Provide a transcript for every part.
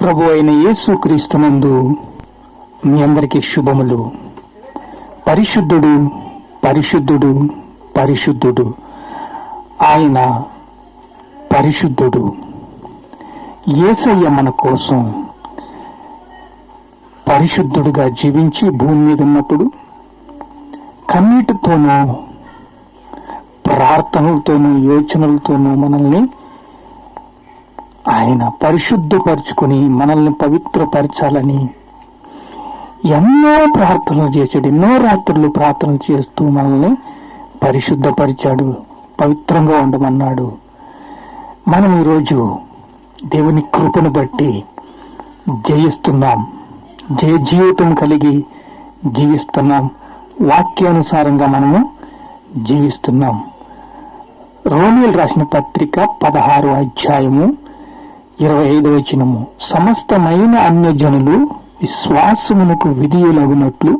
ప్రభు అయిన యేసు క్రీస్తునందు మీ అందరికీ శుభములు. పరిశుద్ధుడు పరిశుద్ధుడు పరిశుద్ధుడు. ఆయన పరిశుద్ధుడు. యేసయ్య మన కోసం పరిశుద్ధుడుగా జీవించి భూమి మీద ఉన్నప్పుడు కన్నీటితోనూ ప్రార్థనలతోనూ యోచనలతోనూ మనల్ని ఆయన పరిశుద్ధపరుచుకుని మనల్ని పవిత్రపరచాలని ఎన్నో ప్రార్థనలు చేశాడు ఎన్నో రాత్రులు ప్రార్థన చేస్తూ మనల్ని పరిశుద్ధపరిచాడు పవిత్రంగా ఉండమన్నాడు. మనం ఈరోజు దేవుని కృపను బట్టి జయిస్తున్నాం జయ జీవితం కలిగి జీవిస్తున్నాం. వాక్యానుసారంగా మనము జీవిస్తున్నాం. రోమిల్ రాసిన పత్రిక పదహారు అధ్యాయము ఇరవై ఐదు వచనము. సమస్తమైన అన్యజనులు విశ్వాసమునకు విధియులగునట్లు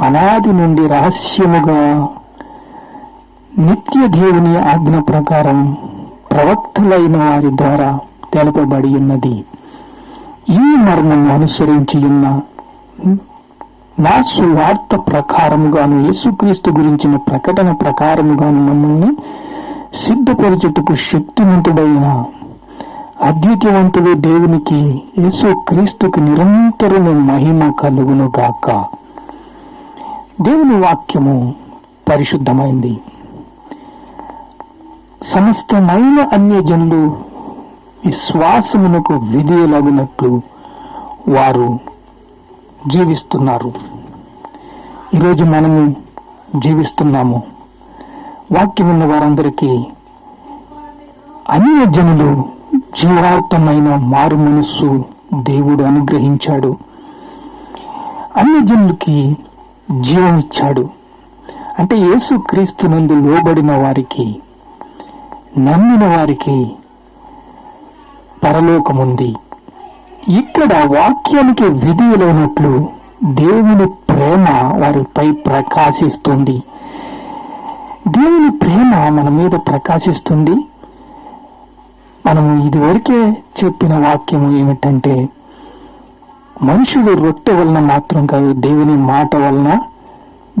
అనాది నుండి రహస్యముగా నిత్య దేవుని ఆజ్ఞ ప్రకారం ప్రవక్తలైన వారి ద్వారా తెలపబడి ఉన్నది. ఈ మర్మము అనుసరించి ఉన్న నా సువార్త ప్రకారముగాను యేసుక్రీస్తు గురించిన ప్రకటన ప్రకారముగాను మమ్మల్ని సిద్ధపరచుటకు శక్తివంతుడైన అద్వితీయవంతుడు దేవునికి యేసు క్రీస్తుకి నిరంతరము మహిమ కలుగును గాక. దేవుని వాక్యము పరిశుద్ధమైంది. సమస్తమైన అన్యజనులు విశ్వాసమునకు విధేయులగినట్లు వారు జీవిస్తున్నారు. ఈరోజు మనము జీవిస్తున్నాము. వాక్యం ఉన్న వారందరికీ అన్యజనులు జీవార్థమైన మారు మనస్సు దేవుడు అనుగ్రహించాడు. అన్ని జనులకి జీవం ఇచ్చాడు. అంటే యేసు క్రీస్తునందు లోబడిన వారికి నమ్మిన వారికి పరలోకముంది ఇక్కడ వాక్యానికి విధులైనట్లు దేవుని ప్రేమ వారిపై ప్రకాశిస్తుంది. దేవుని ప్రేమ మన మీద ప్రకాశిస్తుంది. మనము ఇదివరకే చెప్పిన వాక్యము ఏమిటంటే మనుషుడు రొట్టె వలన మాత్రం కాదు దేవుని మాట వలన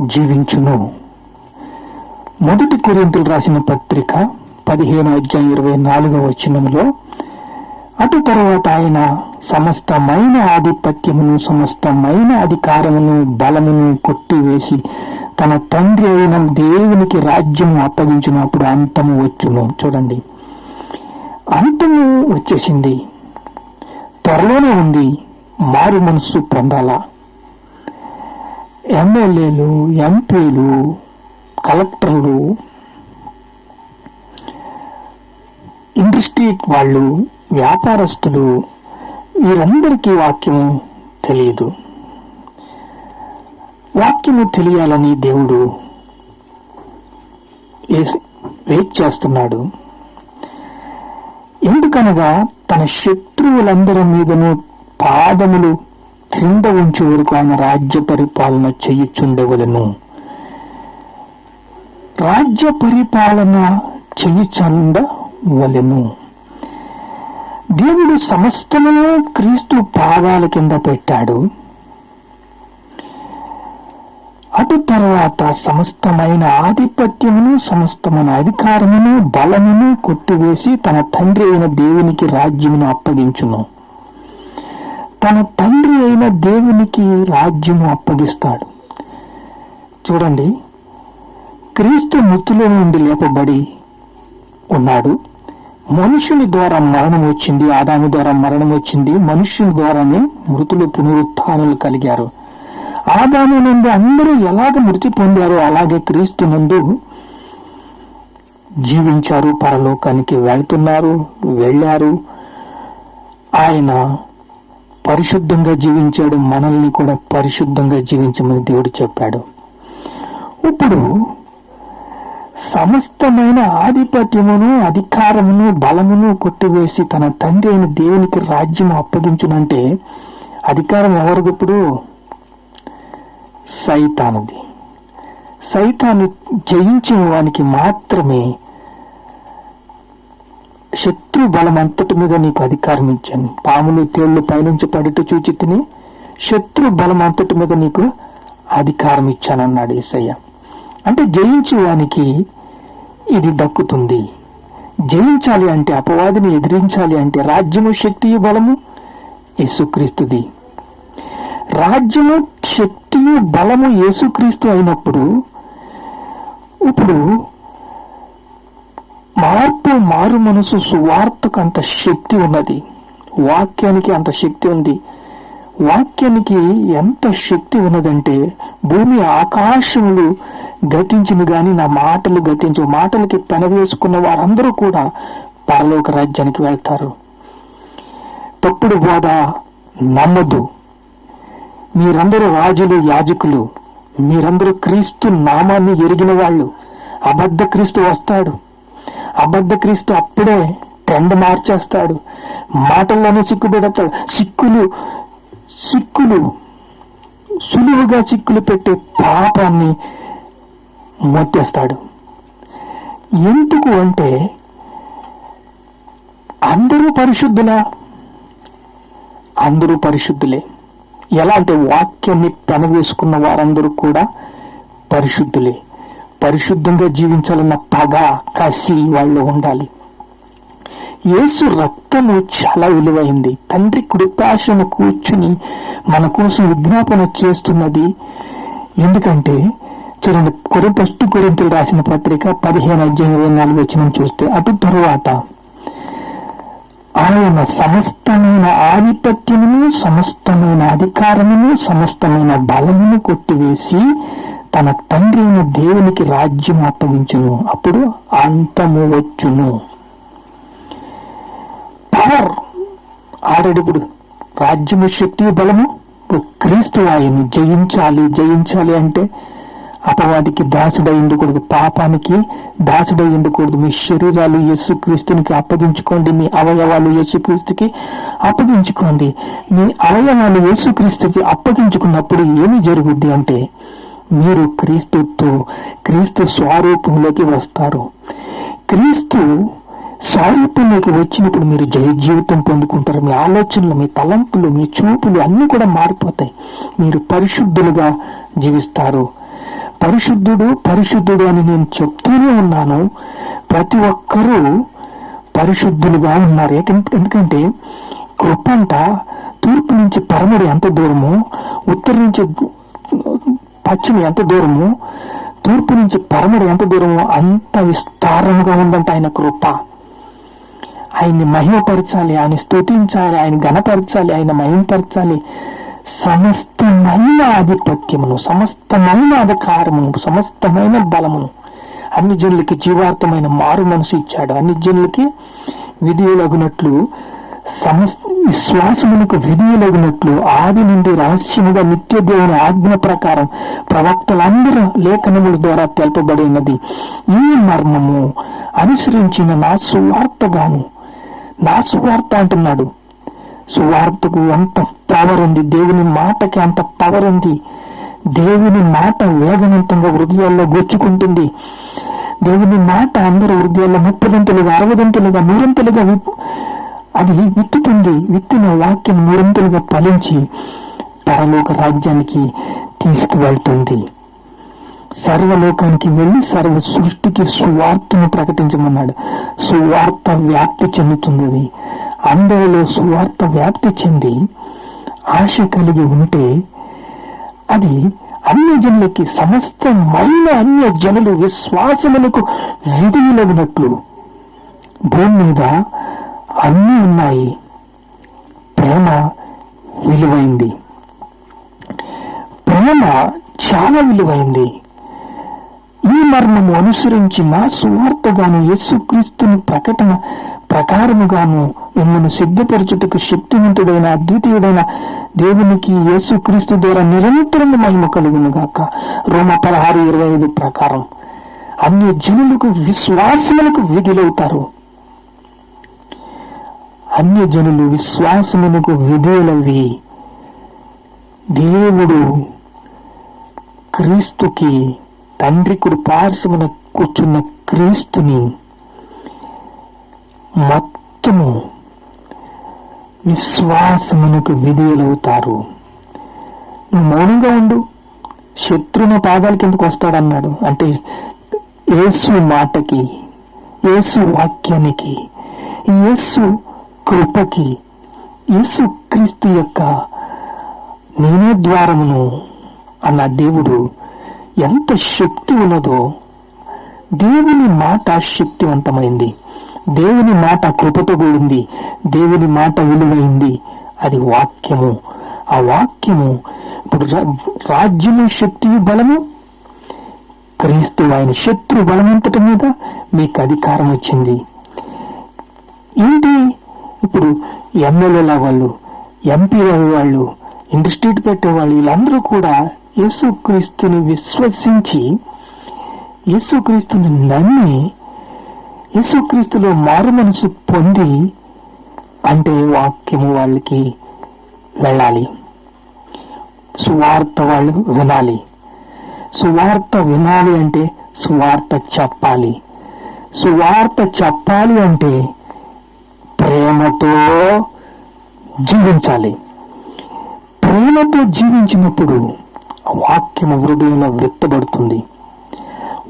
జీవించును. మొదటి కొరింతలు రాసిన పత్రిక పదిహేను అధ్యాయం ఇరవై నాలుగవ వచనంలో అటు తర్వాత ఆయన సమస్తమైన ఆధిపత్యమును సమస్తమైన అధికారమును బలమును కొట్టివేసి తన తండ్రి అయిన దేవునికి రాజ్యము అప్పగించినప్పుడు అంతము వచ్చును. చూడండి. అంతము వచ్చేసింది. త్వరలోనే ఉంది. మారు మనస్సు పొందాలా. ఎమ్మెల్యేలు ఎంపీలు కలెక్టర్లు ఇండస్ట్రీ వాళ్ళు వ్యాపారస్తులు వీరందరికీ వాక్యం తెలియదు. వాక్యము తెలియాలని దేవుడు వెయిట్ చేస్తున్నాడు. ఎందుకనగా తన శత్రువులందరి మీదను పాదములు క్రింద ఉంచి వరకు ఆయన రాజ్య పరిపాలన చేయుచుండవలను. రాజ్య పరిపాలన చేయుచుండవలెను. దేవుడు సమస్తమును క్రీస్తు పాదాల కింద పెట్టాడు. అటు తర్వాత సమస్తమైన ఆధిపత్యమును సమస్తమైన అధికారమును బలమును కొట్టివేసి తన తండ్రి అయిన దేవునికి రాజ్యమును అప్పగించును. తన తండ్రి అయిన దేవునికి రాజ్యము అప్పగిస్తాడు. చూడండి క్రీస్తు మృతుల నుండి లేపబడి ఉన్నాడు. మనుషుని ద్వారా మరణం వచ్చింది ఆదాము ద్వారా మరణం వచ్చింది మనుషుని ద్వారానే మృతులు పునరుత్నాలు కలిగారు. ఆదాము నుండి అందరూ ఎలాగ మృతి పొందారో అలాగే క్రీస్తు నందు జీవించారు పరలోకానికి వెళ్తున్నారు వెళ్ళారు. ఆయన పరిశుద్ధంగా జీవించాడు మనల్ని కూడా పరిశుద్ధంగా జీవించమని దేవుడు చెప్పాడు. ఇప్పుడు సమస్తమైన ఆధిపత్యమును అధికారమును బలమును కొట్టివేసి తన తండ్రి అయిన దేవునికి రాజ్యం అప్పగించునంటే అధికారం ఎవరిది ఇప్పుడు? సైతానుది. సైతాను జయించిన వానికి మాత్రమే శత్రు బలం అంతటి మీద నీకు అధికారం ఇచ్చాను. పాములు తేళ్ళు పైనుంచి పడిట చూచి తిని శత్రు బలం అంతటి మీద నీకు అధికారం ఇచ్చానన్నాడు ఏసయ్య. అంటే జయించు వానికి ఇది దక్కుతుంది. జయించాలి అంటే అపవాదిని ఎదిరించాలి అంటే రాజ్యము శక్తి బలము యేసుక్రీస్తుది. రాజ్యము శక్తియు బలము యేసుక్రీస్తు అయినప్పుడు ఇప్పుడు మార్పు మారు మనసు సువార్తకు అంత శక్తి ఉన్నది. వాక్యానికి అంత శక్తి ఉంది. వాక్యానికి ఎంత శక్తి ఉన్నదంటే భూమి ఆకాశములు గతించిన గాని నా మాటలు గతించు మాటలకి పెనవేసుకున్న వారందరూ కూడా పరలోక రాజ్యానికి వెళ్తారు. తప్పుడు బోధ నమ్మదు. మీరందరూ రాజులు యాజకులు. మీరందరూ క్రీస్తు నామాన్ని ఎరిగిన వాళ్ళు. అబద్ధ క్రీస్తు వస్తాడు. అబద్ధ క్రీస్తు అప్పుడే ట్రెండ్ మార్చేస్తాడు. మాటల్లోనే సిక్కుపెడతాడు సిక్కులు సిక్కులు సులువుగా సిక్కులు పెట్టే పాపాన్ని మొత్తేస్తాడు ఎందుకు అంటే అందరూ పరిశుద్ధులా? అందరూ పరిశుద్ధులే. ఎలా అంటే వాక్యాన్ని పెనవేసుకున్న వారందరూ కూడా పరిశుద్ధులే. పరిశుద్ధంగా జీవించాలన్న పగ కసి వాళ్ళు ఉండాలి. యేసు రక్తము చాలా విలువైంది. తండ్రి కృపాశను కూర్చుని మన కోసం విజ్ఞాపన చేస్తున్నది ఎందుకంటే చూడండి కొరి ఫస్ట్ కొరింతలు రాసిన పత్రిక పదిహేను అధ్యాయం ఇరవై నాలుగు వచ్చిన చూస్తే అటు తరువాత ఆయన సమస్తమైన ఆధిపత్యమును సమస్తమైన అధికారమును సమస్తమైన బలమును కొట్టివేసి తన తండ్రి అయిన దేవునికి రాజ్యం అప్పగించును. అప్పుడు అంతము వచ్చును. పవర్ ఆల్రెడీ ఇప్పుడు. రాజ్యము శక్తి బలము. క్రీస్తు ఆయన జయించాలి జయించాలి అంటే అపవాదికి దాసుడై ఉండకూడదు. పాపానికి దాసుడై ఉండకూడదు. మీ శరీరాలు యేసుక్రీస్తునికి అప్పగించుకోండి. మీ అవయవాలు యేసుక్రీస్తుకి అప్పగించుకోండి. మీ అవయవాలు యేసుక్రీస్తుకి అప్పగించుకున్నప్పుడు ఏమి జరుగుద్ది అంటే మీరు క్రీస్తుతో క్రీస్తు స్వరూపంలోకి వస్తారు. క్రీస్తు స్వరూపంలోకి వచ్చినప్పుడు మీరు జయ జీవితం పొందుకుంటారు. మీ ఆలోచనలు మీ తలంపులు మీ చూపులు అన్నీ కూడా మారిపోతాయి. మీరు పరిశుద్ధులుగా జీవిస్తారు. పరిశుద్ధుడు పరిశుద్ధుడు అని నేను చెప్తూనే ఉన్నాను. ప్రతి ఒక్కరూ పరిశుద్ధులుగా ఉన్నారు. ఎందుకంటే కృపంట తూర్పు నుంచి పరముడు ఎంత దూరము ఉత్తరం నుంచి పశ్చిమ ఎంత దూరము తూర్పు నుంచి పరముడు ఎంత దూరమో అంత విస్తారంగా ఉందంట ఆయన కృప. ఆయన్ని మహిమపరచాలి ఆయన స్తుతించాలి ఆయన ఘనపరచాలి ఆయన మహిమపరచాలి. సమస్తమైన ఆధిపత్యమును సమస్తమైన అధికారమును సమస్తమైన బలమును అన్ని జనులకి జీవార్థమైన మారు మనసు ఇచ్చాడు. అన్ని జనులకి విధియులగునట్లు సమస్త విశ్వాసమునకు విధియులగినట్లు ఆది నుండి రహస్యముగా నిత్య దేవుని ఆజ్ఞ ప్రకారం ప్రవక్తలందరూ లేఖనముల ద్వారా తెలపబడినది. ఈ మర్మము అనుసరించిన నా సువార్తగాను నా సువార్త అంటున్నాడు. సువార్తకు అంత పవర్ ఉంది దేవుని మాటకి అంత పవర్ ఉంది. దేవుని మాట వేగవంతంగా హృదయాల్లో గుచ్చుకుంటుంది. దేవుని మాట అందరూ హృదయాల్లో ముప్పదంతులుగా అరవదంతులుగా నూరంతులుగా అది విత్తుతుంది. విత్తిన వాక్యం నూరంతులుగా ఫలించి పరలోక రాజ్యానికి తీసుకువెళ్తుంది. సర్వలోకానికి వెళ్ళి సర్వ సృష్టికి సువార్తను ప్రకటించమన్నాడు. సువార్త వ్యాప్తి చెందుతున్నది. అందరిలో సువార్త వ్యాప్తి చెంది ఆశ కలిగి ఉంటే అది అన్ని జనులకి సమస్తమైన అన్య జనులు విశ్వాసములకు విధులగినట్లు. భూమి మీద అన్నీ ఉన్నాయి. ప్రేమ విలువైంది. ప్రేమ చాలా విలువైంది. ఈ మర్మము అనుసరించిన సువార్తగాను యేసుక్రీస్తుని ప్రకటన ప్రకారముగాను మిమ్మల్ని సిద్ధపరచుటకు శక్తివంతుడైన అద్వితీయుడైన దేవునికి యేసుక్రీస్తు ద్వారా నిరంతరము మహిమ కలుగును గాక రోమ పదహారు ఇరవై ఐదు ప్రకారం. అన్ని జనులకు విశ్వాసములకు విధులవుతారు. అన్య జనులు విశ్వాసమునకు విధేయులవి దేవుడు క్రీస్తుకి తండ్రి కుడి పార్శ్వమున కూర్చున్న క్రీస్తుని మొత్తము విశ్వాసమునకు విధేయులవుతారు. నువ్వు మౌనంగా ఉండు. శత్రుని పాదాల కిందకు వస్తాడన్నాడు. అంటే యేసు మాటకి యేసు వాక్యానికి యేసు కృపకి యేసు క్రీస్తు యొక్క నేనే ద్వారమును అన్న దేవుడు ఎంత శక్తి ఉన్నదో దేవుని మాట శక్తివంతమైంది. దేవుని మాట కృపతో కూడింది. దేవుని మాట విలువైంది. అది వాక్యము. ఆ వాక్యము ఇప్పుడు రా- రాజ్యము శక్తి బలము క్రీస్తు ఆయన శత్రు బలమంతటి మీద మీకు అధికారం వచ్చింది. ఏంటి? ఇప్పుడు ఎమ్మెల్యేల వాళ్ళు ఎంపీ వాళ్ళు ఇండస్ట్రీట్ పెట్టే వాళ్ళు వీళ్ళందరూ కూడా యేసుక్రీస్తుని విశ్వసించి యేసుక్రీస్తుని నమ్మి యేసుక్రీస్తులో మారు మనసు పొంది అంటే వాక్యము వాళ్ళకి వెళ్ళాలి. సువార్త వాళ్ళు వినాలి. సువార్త వినాలి అంటే సువార్త చెప్పాలి. సువార్త చెప్పాలి అంటే ప్రేమతో జీవించాలి. ప్రేమతో జీవించినప్పుడు వాక్యం హృదయంలో విత్తబడుతుంది.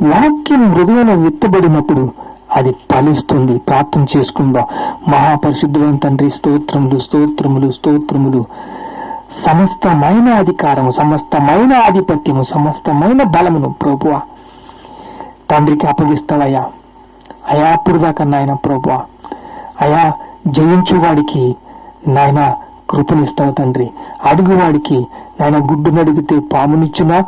వాక్యం హృదయంలో విత్తబడినప్పుడు అది ఫలిస్తుంది. ప్రార్థన చేసుకుందాం. మహాపరిశుద్ధులైన తండ్రి స్తోత్రములు స్తోత్రములు స్తోత్రములు. సమస్తమైన అధికారము సమస్తమైన ఆధిపత్యము సమస్తమైన బలమును ప్రభువా. తండ్రికి అప్పగిస్తావయ్యా. అయా అప్పుడు దాకా నాయన ప్రభువా. అయా జయించువాడికి నాయన కృపనిస్తావు తండ్రి. అడుగువాడికి నాయన గుడ్డును అడిగితే పామునిచ్చునా?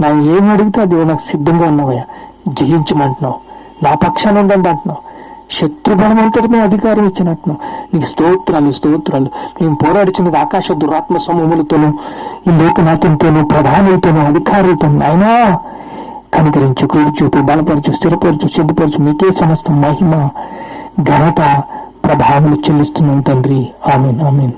నాయన ఏమి అడిగితే అది నాకు సిద్ధంగా ఉన్నావయ్యా. జయించమంటున్నావు. నా పక్షాన ఉండండి అంటున్నావు. శత్రుబలం అంతటి మేము అధికారం ఇచ్చినట్టున్నావు నీకు స్తోత్రాలు స్తోత్రాలు. మేము పోరాడిచినది ఆకాశ దురాత్మ సమూహములతోనూ ఈ లోకనాథంతోనూ ప్రధానులతోనూ అధికారులతోనూ. అయినా కనికరించు కృడి చూపు బలపరచు స్థిరపరచు సిద్ధపరచు. మీకే సమస్త మహిమ ఘనత ప్రభావం చెల్లిస్తున్నాం తండ్రి. Amen amen.